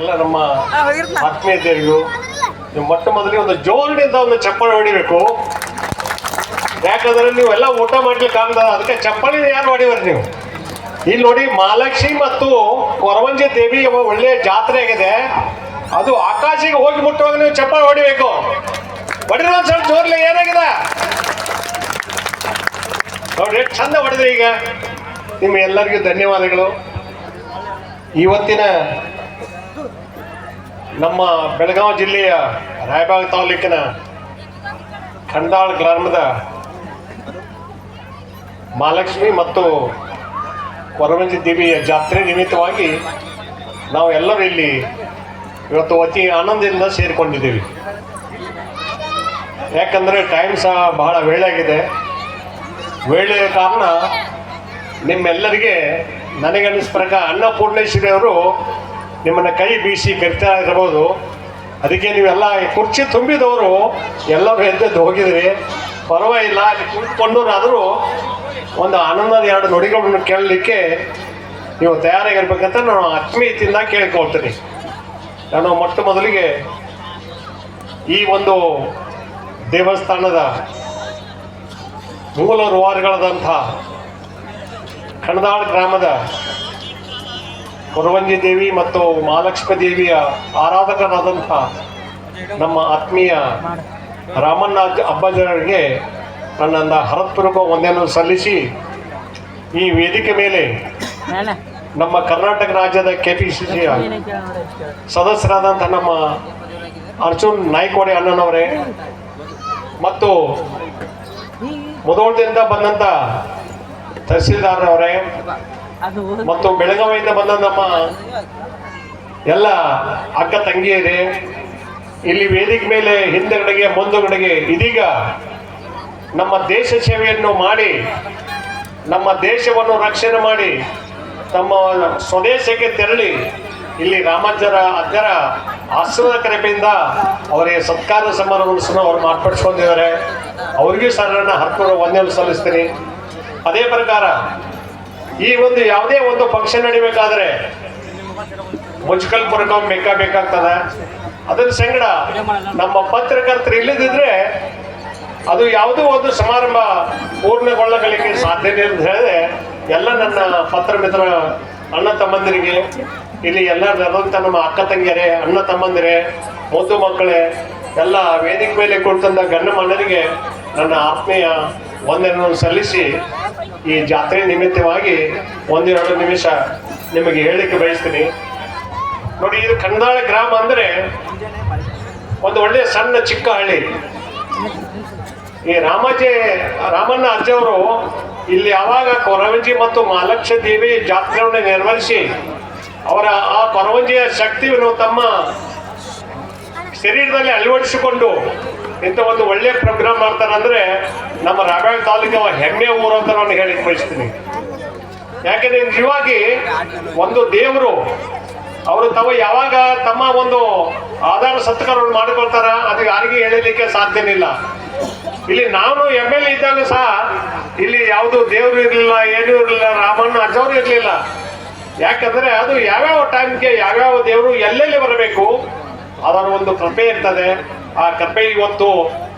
ಎಲ್ಲ ನಮ್ಮ ಆತ್ಮೀಯತೆಯರಿಗೂ ನೀವು ಮೊಟ್ಟ ಮೊದಲೇ ಒಂದು ಜೋರಿನಿಂದ ಒಂದು ಚಪ್ಪಾಳೆ ಹೊಡಿಬೇಕು. ಯಾಕಂದ್ರೆ ನೀವೆಲ್ಲ ಊಟ ಮಾಡ್ಲಿಕ್ಕೆ ಆಗದ ಅದಕ್ಕೆ ಚಪ್ಪಾಳಿನ ಯಾರು ಹೊಡಿಬಾರ್ದು ನೀವು? ಇಲ್ಲಿ ನೋಡಿ ಮಹಾಲಕ್ಷ್ಮಿ ಮತ್ತು ಕೊರವಂಜಿ ದೇವಿ ಎಂಬ ಒಳ್ಳೆಯ ಜಾತ್ರೆ ಆಗಿದೆ. ಅದು ಆಕಾಶಿಗೆ ಹೋಗಿ ಮುಟ್ಟುವಾಗ ನೀವು ಚಪ್ಪಾಳೆ ಹೊಡಿಬೇಕು. ಹೊಡಿರೋ ಒಂದ್ ಸ್ವಲ್ಪ ಜೋರ್ಲಿ ಏನಾಗಿದೆ? ನೋಡ್ರಿ ಎಷ್ಟು ಚಂದ ಹೊಡೆದ್ರಿ ಈಗ. ನಿಮ್ಮ ಎಲ್ಲರಿಗೂ ಧನ್ಯವಾದಗಳು. ಇವತ್ತಿನ ನಮ್ಮ ಬೆಳಗಾವಿ ಜಿಲ್ಲೆಯ ರಾಯಬಾಗ್ ತಾಲೂಕಿನ ಖಂಡಾಳ್ ಗ್ರಾಮದ ಮಹಾಲಕ್ಷ್ಮಿ ಮತ್ತು ಕೊರವಂಜಿ ದೇವಿಯ ಜಾತ್ರೆ ನಿಮಿತ್ತವಾಗಿ ನಾವು ಎಲ್ಲರೂ ಇಲ್ಲಿ ಇವತ್ತು ಅತಿ ಆನಂದದಿಂದ ಸೇರಿಕೊಂಡಿದ್ದೀವಿ. ಯಾಕಂದರೆ ಟೈಮ್ ಸಹ ಬಹಳ ವೇಳೆಯಾಗಿದೆ ವೇಳೆಯ ಕಾರಣ ನಿಮ್ಮೆಲ್ಲರಿಗೆ ನನಗನ್ನಿಸ್ ಪ್ರಕಾರ ಅನ್ನಪೂರ್ಣೇಶ್ವರಿ ಅವರು ನಿಮ್ಮನ್ನ ಕೈ ಬೀಸಿ ಕರಿತಾ ಇರಬಹುದು. ಅದಕ್ಕೆ ನೀವೆಲ್ಲ ಕುರ್ಚಿ ತುಂಬಿದವರು ಎಲ್ಲರೂ ಎದ್ದೆದ್ದು ಹೋಗಿದ್ರಿ. ಪರವಾಗಿಲ್ಲ, ಅಲ್ಲಿ ಕುಳಿತುಕೊಂಡವರಾದರೂ ಒಂದು ಆನಂದದ ಎರಡು ನುಡಿಗಳನ್ನು ಕೇಳಲಿಕ್ಕೆ ನೀವು ತಯಾರಾಗಿರ್ಬೇಕಂತ ನಾನು ಆತ್ಮೀಯತೆಯಿಂದ ಕೇಳ್ಕೊಳ್ತೀನಿ. ನಾನು ಮೊಟ್ಟ ಮೊದಲಿಗೆ ಈ ಒಂದು ದೇವಸ್ಥಾನದ ಮೂಲ ರುವಾರಿಗಳಾದಂಥ ಕಣದಾಳ್ ಗ್ರಾಮದ ಕೊರವಂಜಿ ದೇವಿ ಮತ್ತು ಮಹಾಲಕ್ಷ್ಮಿ ದೇವಿಯ ಆರಾಧಕರಾದಂಥ ನಮ್ಮ ಆತ್ಮೀಯ ರಾಮನಾಥ್ ಅಬ್ಬಾಜರಿಗೆ ನನ್ನನ್ನು ಹರತ್ಪೂರ್ವಕ ವಂದನೆಯನ್ನು ಸಲ್ಲಿಸಿ ಈ ವೇದಿಕೆ ಮೇಲೆ ನಮ್ಮ ಕರ್ನಾಟಕ ರಾಜ್ಯದ ಕೆ ಪಿ ಸಿ ಸಿಯ ಸದಸ್ಯರಾದಂಥ ನಮ್ಮ ಅರ್ಜುನ್ ನಾಯ್ಕೋಡೆ ಅಣ್ಣನವರೇ ಮತ್ತು ಮುದೋಳದಿಂದ ಬಂದಂಥ ತಹಸೀಲ್ದಾರ್ ಅವರೇ ಮತ್ತು ಬೆಳಗಾವಿಯಿಂದ ಬಂದ ನಮ್ಮ ಎಲ್ಲ ಅಕ್ಕ ತಂಗಿಯರೇ, ಇಲ್ಲಿ ವೇದಿಕೆ ಮೇಲೆ ಹಿಂದೆಗಡೆಗೆ ಮುಂದುಗಡೆಗೆ ಇದೀಗ ನಮ್ಮ ದೇಶ ಸೇವೆಯನ್ನು ಮಾಡಿ, ನಮ್ಮ ದೇಶವನ್ನು ರಕ್ಷಣೆ ಮಾಡಿ ತಮ್ಮ ಸ್ವದೇಶಕ್ಕೆ ತೆರಳಿ, ಇಲ್ಲಿ ರಾಮಾಂಜರ ಅಜ್ಜರ ಆಶ್ರಮದ ಕರೆಪೆಯಿಂದ ಅವರಿಗೆ ಸತ್ಕಾರ ಸಮಾರಂಭವನ್ನು ಅವರು ಮಾರ್ಪಡಿಸ್ಕೊಂಡಿದ್ದಾರೆ. ಅವರಿಗೂ ಸಹ ನನ್ನ ಹರ್ಕೊಂಡು ವಂದನೆ ಸಲ್ಲಿಸ್ತೀನಿ. ಅದೇ ಪ್ರಕಾರ ಈ ಒಂದು ಯಾವುದೇ ಒಂದು ಫಂಕ್ಷನ್ ನಡಿಬೇಕಾದ್ರೆ ಮುಚ್ಕಲ್ ಪುರಕ ಬೇಕಾ ಬೇಕಾಗ್ತದ. ಅದನ್ನು ಸಂಗಡ ನಮ್ಮ ಪತ್ರಕರ್ತರು ಇಲ್ಲದಿದ್ರೆ ಅದು ಯಾವುದೋ ಒಂದು ಸಮಾರಂಭ ಪೂರ್ಣಗೊಳ್ಳಗಳಿಗೆ ಸಾಧ್ಯತೆ ಅಂತ ಹೇಳಿದ್ರೆ ಎಲ್ಲ ನನ್ನ ಪತ್ರ ಮಿತ್ರ ಅಣ್ಣ ತಮ್ಮಂದಿರಿಗೆ, ಇಲ್ಲಿ ಎಲ್ಲ ನಡೆದಂಥ ನಮ್ಮ ಅಕ್ಕ ತಂಗಿಯರೇ, ಅಣ್ಣ ತಮ್ಮಂದಿರೇ, ಮುದ್ದು ಮಕ್ಕಳೇ, ಎಲ್ಲ ವೇದಿಕೆ ಮೇಲೆ ಕುಳಿತಂದ ಗಣ್ಣ ಮನ್ನರಿಗೆ ನನ್ನ ಆತ್ಮೀಯ ಒಂದನ್ನು ಸಲ್ಲಿಸಿ ಈ ಜಾತ್ರೆ ನಿಮಿತ್ತವಾಗಿ ಒಂದೆರಡು ನಿಮಿಷ ನಿಮಗೆ ಹೇಳಿಕೆ ಬಯಸ್ತೀನಿ. ನೋಡಿ, ಇದು ಕಂದಾಳ ಗ್ರಾಮ ಅಂದ್ರೆ ಒಂದು ಒಳ್ಳೆಯ ಸಣ್ಣ ಚಿಕ್ಕ ಹಳ್ಳಿ. ಈ ರಾಮಾಜಿ, ರಾಮಣ್ಣ ಅಜ್ಜವರು ಇಲ್ಲಿ ಯಾವಾಗ ಕೊರವಂಜಿ ಮತ್ತು ಮಹಾಲಕ್ಷ ದೇವಿ ಜಾತ್ರೆಯನ್ನು ನಿರ್ವಹಿಸಿ ಅವರ ಆ ಕೊರವಂಜಿಯ ಶಕ್ತಿಯನ್ನು ತಮ್ಮ ಶರೀರದಲ್ಲಿ ಅಳವಡಿಸಿಕೊಂಡು ಇಂಥ ಒಂದು ಒಳ್ಳೆಯ ಪ್ರೋಗ್ರಾಮ್ ಮಾಡ್ತಾರೆ ಅಂದ್ರೆ ನಮ್ಮ ರಾಯಬಾಗ ತಾಲೂಕಿನ ಹೆಮ್ಮೆ ಊರು ಅಂತ ನಾನು ಹೇಳಿಕ್ ಬಯಸ್ತೀನಿ. ಯಾಕೆಂದ್ರೆ ನಿಜವಾಗಿ ಒಂದು ದೇವರು, ಅವರು ತಾವು ಯಾವಾಗ ತಮ್ಮ ಒಂದು ಆಧಾರ ಸತ್ಕಾರವನ್ನು ಮಾಡಿಕೊಳ್ತಾರ ಅದು ಯಾರಿಗೆ ಹೇಳಲಿಕ್ಕೆ ಸಾಧ್ಯನಿಲ್ಲ. ಇಲ್ಲಿ ನಾನು ಎಂ ಎಲ್ ಇದ್ದಾಗ ಸಹ ಇಲ್ಲಿ ಯಾವುದು ದೇವರು ಇರಲಿಲ್ಲ, ಏನೂ ಇರಲಿಲ್ಲ ರಾಮಣ್ಣ ಅಜ್ಜವರು ಇರಲಿಲ್ಲ. ಯಾಕಂದ್ರೆ ಅದು ಯಾವ್ಯಾವ ಟೈಮ್ಗೆ ಯಾವ್ಯಾವ ದೇವರು ಎಲ್ಲೆಲ್ಲಿ ಬರಬೇಕು, ಅದರ ಒಂದು ಕೃಪೆ ಇರ್ತದೆ. ಆ ಕೃಪೆ ಇವತ್ತು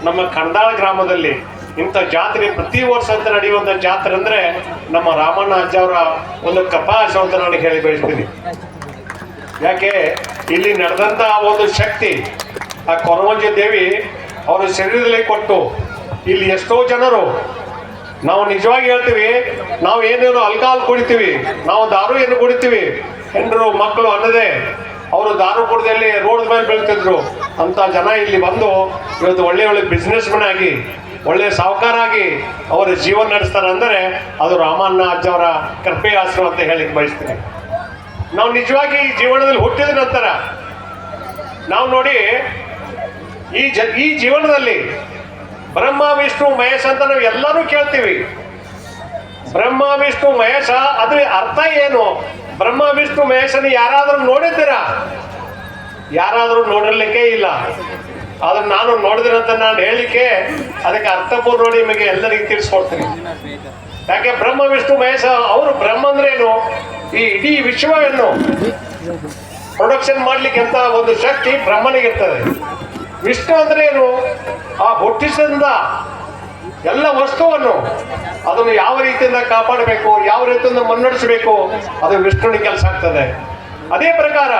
ನಮ್ಮ ಕಂದಾಳ ಗ್ರಾಮದಲ್ಲಿ ಇಂಥ ಜಾತ್ರೆ ಪ್ರತಿ ವರ್ಷ ಅಂತ ನಡೆಯುವಂಥ ಜಾತ್ರೆ ಅಂದ್ರೆ ನಮ್ಮ ರಾಮಣ್ಣ ಅಜ್ಜ ಅವರ ಒಂದು ಕಪಾಶ ಅಂತ ನಾನು ಹೇಳಿ ಬೆಳೆಸ್ತೀನಿ ಯಾಕೆ? ಇಲ್ಲಿ ನಡೆದಂತ ಒಂದು ಶಕ್ತಿ, ಆ ಕೊರವಂಜಿ ದೇವಿ ಅವರ ಶರೀರದಲ್ಲಿ ಕೊಟ್ಟು ಇಲ್ಲಿ ಎಷ್ಟೋ ಜನರು ನಾವು ನಿಜವಾಗಿ ಹೇಳ್ತೀವಿ, ನಾವು ಏನೇನು ಅಲ್ಕಾಲ್ ಕುಡಿತೀವಿ, ನಾವು ದಾರು ಏನು ಕುಡಿತೀವಿ, ಹೆಂಡರು, ಮಕ್ಕಳು ಅನ್ನದೇ ಅವರು ದಾರು ಕುಡ್ದಲ್ಲಿ ರೋಡ್ ಮೇಲೆ ಬೀಳ್ತಿದ್ರು. ಅಂತ ಜನ ಇಲ್ಲಿ ಬಂದು ಇವತ್ತು ಒಳ್ಳೆ ಒಳ್ಳೆ ಬಿಸ್ನೆಸ್ ಮನ್ ಆಗಿ ಒಳ್ಳೆ ಸಾಹುಕಾರಾಗಿ ಅವರ ಜೀವನ ನಡೆಸ್ತಾರೆ ಅಂದರೆ ಅದು ರಾಮಣ್ಣ ಅಜ್ಜವರ ಕೃಪೆ ಆಸರು ಅಂತ ಹೇಳಿ ಬಯಸ್ತೀನಿ. ನಾವು ನಿಜವಾಗಿ ಈ ಜೀವನದಲ್ಲಿ ಹುಟ್ಟಿದ ನಂತರ ನಾವು ನೋಡಿ ಈ ಜ ಈ ಜೀವನದಲ್ಲಿ ಬ್ರಹ್ಮ, ವಿಷ್ಣು, ಮಹೇಶ ಅಂತ ನಾವು ಎಲ್ಲರೂ ಕೇಳ್ತೀವಿ. ಬ್ರಹ್ಮ, ವಿಷ್ಣು, ಮಹೇಶ ಅದ್ರ ಅರ್ಥ ಏನು? ಬ್ರಹ್ಮ, ವಿಷ್ಣು, ಮಹೇಶನ ಯಾರಾದರೂ ನೋಡಿದ್ದೀರಾ? ಯಾರಾದರೂ ನೋಡಿರ್ಲಿಕ್ಕೆ ಇಲ್ಲ. ಅದನ್ನ ನಾನು ನೋಡಿದಿರಂತ ನಾನು ಹೇಳಿಕೆ, ಅದಕ್ಕೆ ಅರ್ಥಪೂರ್ಣ ನಿಮಗೆ ಎಲ್ಲರಿಗೆ ತಿಳಿಸ್ಕೊಡ್ತೀನಿ. ಯಾಕೆ ಬ್ರಹ್ಮ, ವಿಷ್ಣು, ಮಹೇಶ, ಅವರು ಬ್ರಹ್ಮ ಅಂದ್ರೇನು ಈ ಇಡೀ ವಿಶ್ವವನ್ನು ಪ್ರೊಡಕ್ಷನ್ ಮಾಡ್ಲಿಕ್ಕೆ ಅಂತ ಒಂದು ಶಕ್ತಿ ಬ್ರಹ್ಮನಿಗಿರ್ತದೆ ವಿಷ್ಣು ಅಂದ್ರೆ ಏನು? ಆ ಹುಟ್ಟಿಸಿದ ಎಲ್ಲ ವಸ್ತುವನ್ನು ಅದನ್ನು ಯಾವ ರೀತಿಯಿಂದ ಕಾಪಾಡಬೇಕು, ಯಾವ ರೀತಿಯಿಂದ ಮುನ್ನಡೆಸಬೇಕು, ಅದು ವಿಷ್ಣುವಿನ ಕೆಲಸ ಆಗ್ತದೆ. ಅದೇ ಪ್ರಕಾರ